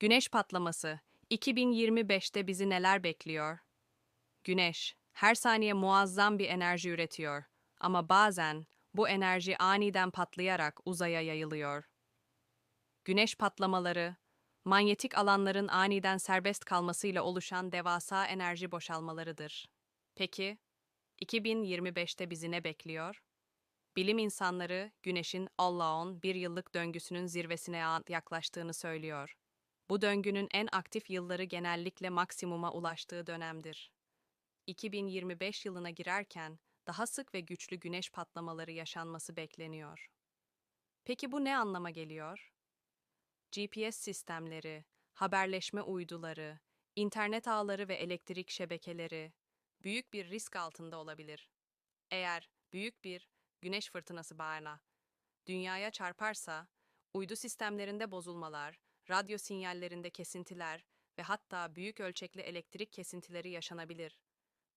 Güneş patlaması. 2025'te bizi neler bekliyor? Güneş, her saniye muazzam bir enerji üretiyor. Ama bazen bu enerji aniden patlayarak uzaya yayılıyor. Güneş patlamaları, manyetik alanların aniden serbest kalmasıyla oluşan devasa enerji boşalmalarıdır. Peki, 2025'te bizi ne bekliyor? Bilim insanları, Güneş'in Allah'ın bir yıllık döngüsünün zirvesine yaklaştığını söylüyor. Bu döngünün en aktif yılları genellikle maksimuma ulaştığı dönemdir. 2025 yılına girerken daha sık ve güçlü güneş patlamaları yaşanması bekleniyor. Peki bu ne anlama geliyor? GPS sistemleri, haberleşme uyduları, internet ağları ve elektrik şebekeleri büyük bir risk altında olabilir. Eğer büyük bir güneş fırtınası bağına dünyaya çarparsa, uydu sistemlerinde bozulmalar, radyo sinyallerinde kesintiler ve hatta büyük ölçekli elektrik kesintileri yaşanabilir.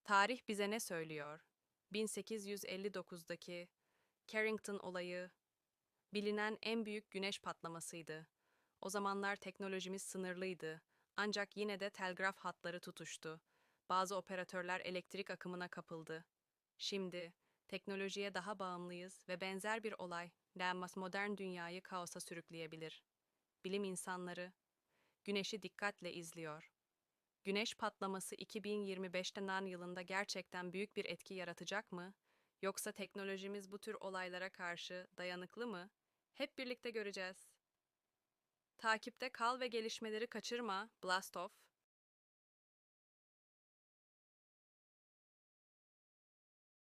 Tarih bize ne söylüyor? 1859'daki Carrington olayı bilinen en büyük güneş patlamasıydı. O zamanlar teknolojimiz sınırlıydı. Ancak yine de telgraf hatları tutuştu. Bazı operatörler elektrik akımına kapıldı. Şimdi teknolojiye daha bağımlıyız ve benzer bir olay denmez modern dünyayı kaosa sürükleyebilir. Bilim insanları güneşi dikkatle izliyor. Güneş patlaması 2025'te nan yılında gerçekten büyük bir etki yaratacak mı? Yoksa teknolojimiz bu tür olaylara karşı dayanıklı mı? Hep birlikte göreceğiz. Takipte kal ve gelişmeleri kaçırma. Blast off.